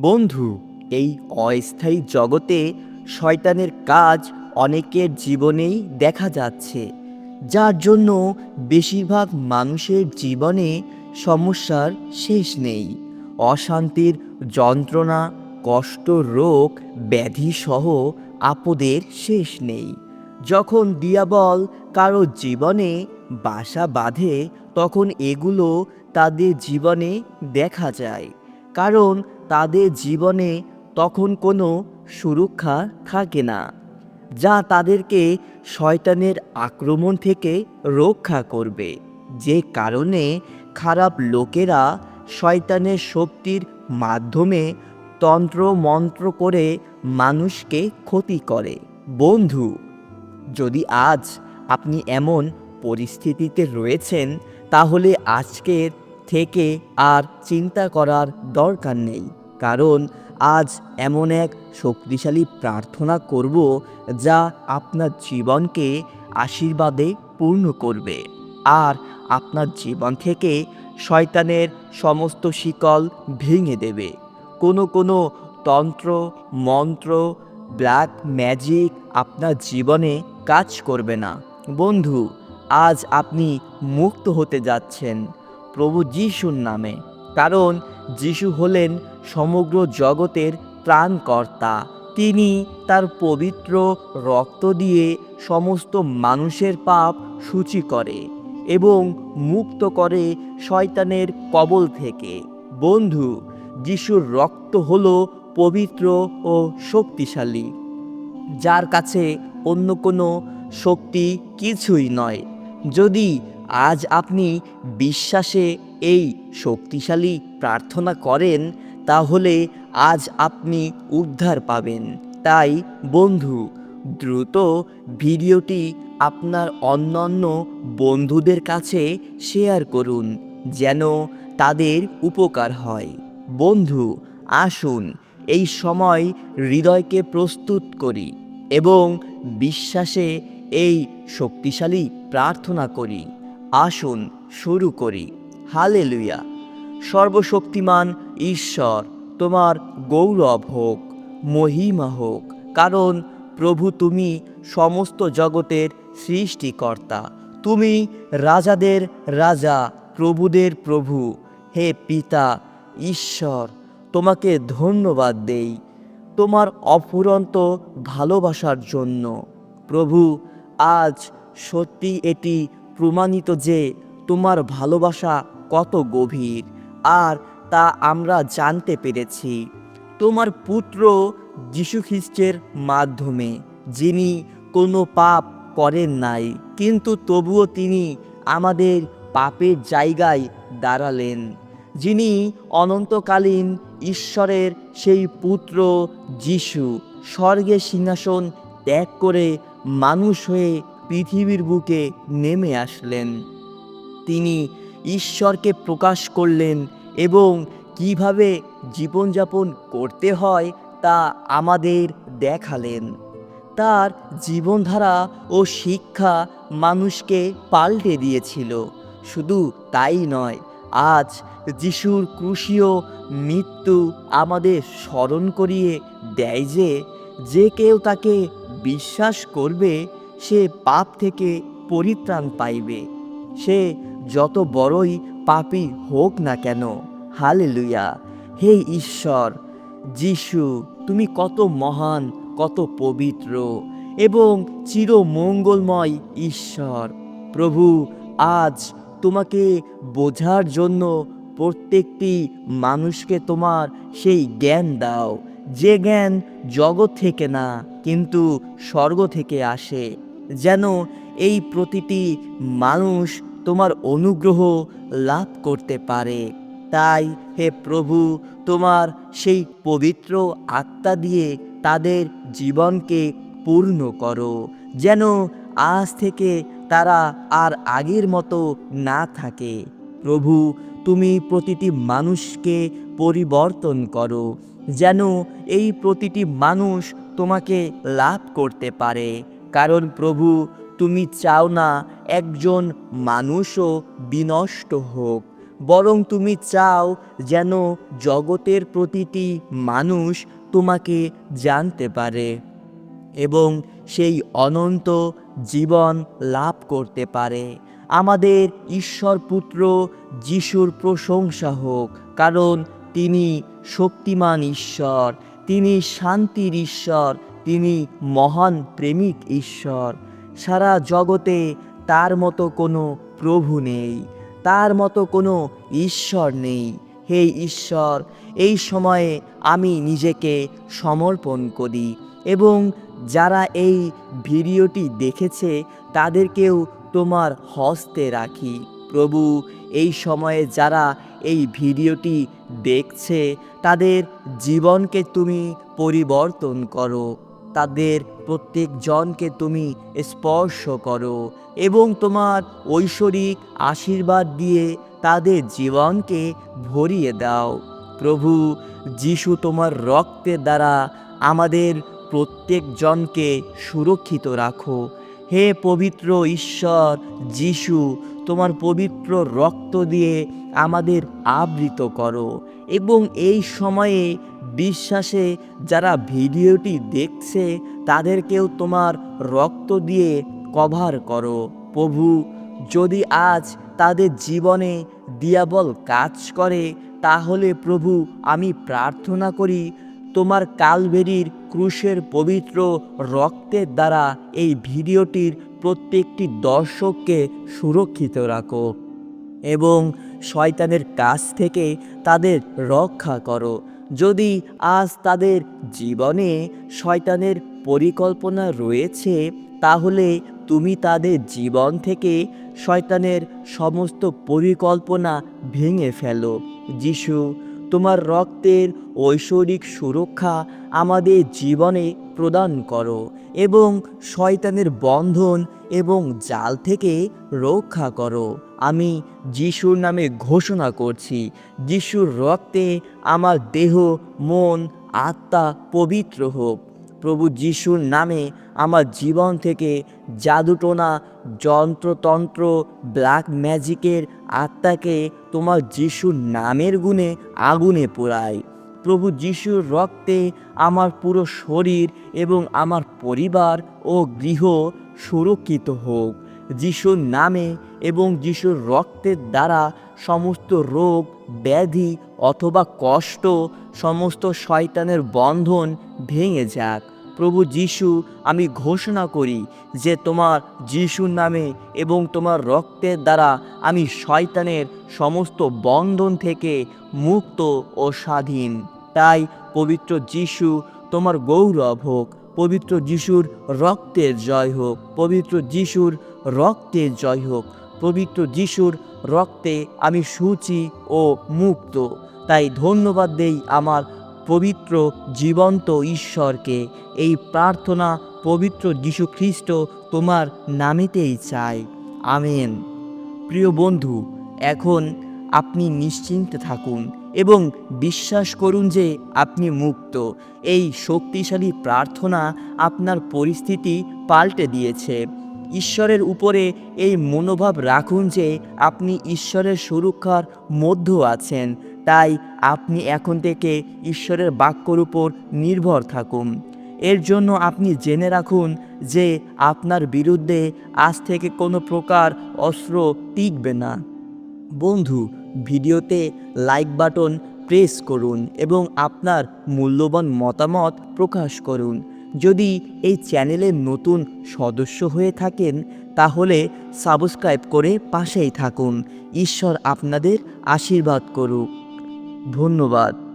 বন্ধু, এই অস্থায়ী জগতে শয়তানের কাজ অনেকের জীবনেই দেখা যাচ্ছে, যার জন্য বেশিরভাগ মানুষের জীবনে সমস্যার শেষ নেই। অশান্তির যন্ত্রণা, কষ্ট, রোগ, ব্যাধি সহ আপদের শেষ নেই। যখন দিয়াবল কারও জীবনে বাসা বাঁধে, তখন এগুলো তাদের জীবনে দেখা যায়। কারণ তাদের জীবনে তখন কোনো সুরক্ষা থাকে না, যা তাদেরকে শয়তানের আক্রমণ থেকে রক্ষা করবে। যে কারণে খারাপ লোকেরা শয়তানের শক্তির মাধ্যমে তন্ত্র মন্ত্র করে মানুষকে ক্ষতি করে। বন্ধু, যদি আজ আপনি এমন পরিস্থিতিতে রয়েছেন, তাহলে আজকের থেকে আর চিন্তা করার দরকার নেই। কারণ আজ এমন এক শক্তিশালী প্রার্থনা করব যা আপনার জীবনকে আশীর্বাদে পূর্ণ করবে। আর আপনার জীবন থেকে শয়তানের সমস্ত শিকল ভেঙে দেবে। কোনো কোনো তন্ত্র, মন্ত্র, ব্ল্যাক ম্যাজিক আপনার জীবনে কাজ করবে না। বন্ধু, আজ আপনি মুক্ত হতে যাচ্ছেন। প্রভু যিশুর নামে, কারণ যিশু হলেন সমগ্র জগতের ত্রাণকর্তা তিনি তার পবিত্র রক্ত দিয়ে সমস্ত মানুষের পাপ সূচি করে এবং মুক্ত করে শয়তানের কবল থেকে। বন্ধু, যিশুর রক্ত হল পবিত্র ও শক্তিশালী, যার কাছে অন্য কোনো শক্তি কিছুই নয়। যদি আজ আপনি বিশ্বাসে এই শক্তিশালী প্রার্থনা করেন, তাহলে আজ আপনি উদ্ধার পাবেন। তাই বন্ধু, দ্রুত ভিডিওটি আপনার অন্যান্য বন্ধুদের কাছে শেয়ার করুন, যেন তাদের উপকার হয়। বন্ধু, আসুন এই সময় হৃদয়কে প্রস্তুত করি এবং বিশ্বাসে এই শক্তিশালী প্রার্থনা করি। আসুন, শুরু করি। হালে লুইয়া সর্বশক্তিমান ঈশ্বর, তোমার গৌরব হোক, মহিমা হোক, কারণ প্রভু তুমি সমস্ত জগতের সৃষ্টিকর্তা। তুমি রাজাদের রাজা, প্রভুদের প্রভু। হে পিতা, ঈশ্বর, তোমাকে ধন্যবাদ দেই। তোমার অফুরন্ত ভালোবাসার জন্য। প্রভু, আজ সত্যি এটি প্রমাণিত যে তোমার ভালোবাসা কত গভীর, আর তা আমরা জানতে পেরেছি। তোমার পুত্র যীশুখ্রিস্টের মাধ্যমে, যিনি কোনো পাপ করেন নাই, কিন্তু তবুও তিনি আমাদের পাপের জায়গায় দাঁড়ালেন, যিনি অনন্তকালীন ঈশ্বরের সেই পুত্র যিশু স্বর্গে সিংহাসন ত্যাগ করে মানুষ হয়ে পৃথিবীর বুকে নেমে আসলেন। তিনি ঈশ্বরকে প্রকাশ করলেন এবং কীভাবে জীবনযাপন করতে হয় তা আমাদের দেখালেন। তার জীবনধারা ও শিক্ষা মানুষকে পাল্টে দিয়েছিল। শুধু তাই নয়, আজ যিশুর ক্রুশীয় মৃত্যু আমাদের স্মরণ করিয়ে দেয় যে যে কেউ তাকে বিশ্বাস করবে সে পাপ থেকে পরিত্রাণ পাইবে। সে যত বড়ই পাপী হোক না কেন, হালেলুয়া। হে ঈশ্বর, যিশু, তুমি কত মহান, কত পবিত্র এবং চিরমঙ্গলময় ঈশ্বর। প্রভু, আজ তোমাকে বোঝার জন্য প্রত্যেকটি মানুষকে তোমার সেই জ্ঞান দাও। যে জ্ঞান জগৎ থেকে না, কিন্তু স্বর্গ থেকে আসে। যেন এই প্রতিটি মানুষ তোমার অনুগ্রহ লাভ করতে পারে। তাই হে প্রভু, তোমার সেই পবিত্র আত্মা দিয়ে তাদের জীবনকে পূর্ণ করো, যেন আজ থেকে তারা আর আগের মতো না থাকে। প্রভু, তুমি প্রতিটি মানুষকে পরিবর্তন করো, যেন এই প্রতিটি মানুষ তোমাকে লাভ করতে পারে। কারণ প্রভু, তুমি চাও না একজন মানুষও বিনষ্ট হোক। বরং তুমি চাও যেন জগতের প্রতিটি মানুষ তোমাকে জানতে পারে এবং সেই অনন্ত জীবন লাভ করতে পারে। আমাদের ঈশ্বর পুত্র যিশুর প্রশংসা হোক, কারণ তিনি শক্তিমান ঈশ্বর, তিনি শান্তির ঈশ্বর তিনি মহান প্রেমিক ঈশ্বর। সারা জগতে তার মতো কোনো প্রভু নেই, তার মতো কোনো ঈশ্বর নেই। হে ঈশ্বর, এই সময়ে আমি নিজেকে সমর্পণ করি এবং যারা এই ভিডিওটি দেখেছে তাদেরকেও তোমার হস্তে রাখি। প্রভু, এই সময়ে যারা এই ভিডিওটি দেখছে তাদের জীবনকে তুমি পরিবর্তন করো। তাদের প্রত্যেক জনকে তুমি স্পর্শ করো এবং তোমার ঐশ্বরিক আশীর্বাদ দিয়ে তাদের জীবনকে ভরিয়ে দাও। প্রভু যিশু তোমার রক্তের দ্বারা আমাদের প্রত্যেক জনকে সুরক্ষিত রাখো। হে পবিত্র ঈশ্বর, যিশু, তোমার পবিত্র রক্ত দিয়ে আমাদের আবৃত করো এবং এই সময়ে বিশ্বাসে যারা ভিডিওটি দেখছে, তাদেরকেও তোমার রক্ত দিয়ে কভার করো। প্রভু, যদি আজ তাদের জীবনে দিয়াবল কাজ করে, তাহলে প্রভু, আমি প্রার্থনা করি, তোমার কালবেরির ক্রুশের পবিত্র রক্তের দ্বারা এই ভিডিওটির প্রত্যেকটি দর্শককে সুরক্ষিত রাখো এবং শয়তানের কাছ থেকে তাদের রক্ষা করো। যদি আজ তাদের জীবনে শয়তানের পরিকল্পনা রয়েছে, তাহলে তুমি তাদের জীবন থেকে শয়তানের সমস্ত পরিকল্পনা ভেঙে ফেলো। যিশু তোমার রক্তের ঐশ্বরিক সুরক্ষা আমাদের জীবনে প্রদান করো এবং শয়তানের বন্ধন এবং জাল থেকে রক্ষা করো। আমি যিশুর নামে ঘোষণা করছি, যিশুর রক্তে আমার দেহ, মন, আত্মা পবিত্র হোক। প্রভু যিশুর নামে আমার জীবন থেকে জাদুটোনা, যন্ত্রতন্ত্র, ব্ল্যাক ম্যাজিকের আত্মাকে তোমার যিশুর নামের গুণে আগুনে পোড়ায় প্রভু যিশুর রক্তে আমার পুরো শরীর এবং আমার পরিবার ও গৃহ সুরক্ষিত হোক। যিশুর নামে এবং যিশুর রক্তের দ্বারা সমস্ত রোগ, ব্যাধি অথবা কষ্ট, সমস্ত শয়তানের বন্ধন ভেঙে যাক। প্রভু যিশু, আমি ঘোষণা করি যে তোমার যিশুর নামে এবং তোমার রক্তের দ্বারা আমি শয়তানের সমস্ত বন্ধন থেকে মুক্ত ও স্বাধীন। তাই পবিত্র যিশু তোমার গৌরব হোক, পবিত্র যিশুর রক্তের জয় হোক, পবিত্র যিশুর রক্তের জয় হোক, পবিত্র যিশুর রক্তে আমি সূচি ও মুক্ত। তাই ধন্যবাদ দেই আমার পবিত্র, জীবন্ত ঈশ্বরকে। এই প্রার্থনা পবিত্র যীশু খ্রিস্ট তোমার নামেতেই চাই আমেন। প্রিয় বন্ধু, এখন আপনি নিশ্চিন্তে থাকুন এবং বিশ্বাস করুন যে আপনি মুক্ত। এই শক্তিশালী প্রার্থনা আপনার পরিস্থিতি পাল্টে দিয়েছে। ঈশ্বরের উপরে এই মনোভাব রাখুন যে আপনি ঈশ্বরের সুরক্ষার মধ্য আছেন। তাই আপনি এখন থেকে ঈশ্বরের বাক্যর উপর নির্ভর থাকুন। এর জন্য আপনি জেনে রাখুন যে আপনার বিরুদ্ধে আজ থেকে কোনো প্রকার অস্ত্র টিকবে না। বন্ধু, ভিডিওতে লাইক বাটন প্রেস করুন এবং আপনার মূল্যবান মতামত প্রকাশ করুন। যদি এই চ্যানেলের নতুন সদস্য হয়ে থাকেন, তাহলে সাবস্ক্রাইব করে পাশেই থাকুন। ঈশ্বর আপনাদের আশীর্বাদ করুক। ধন্যবাদ।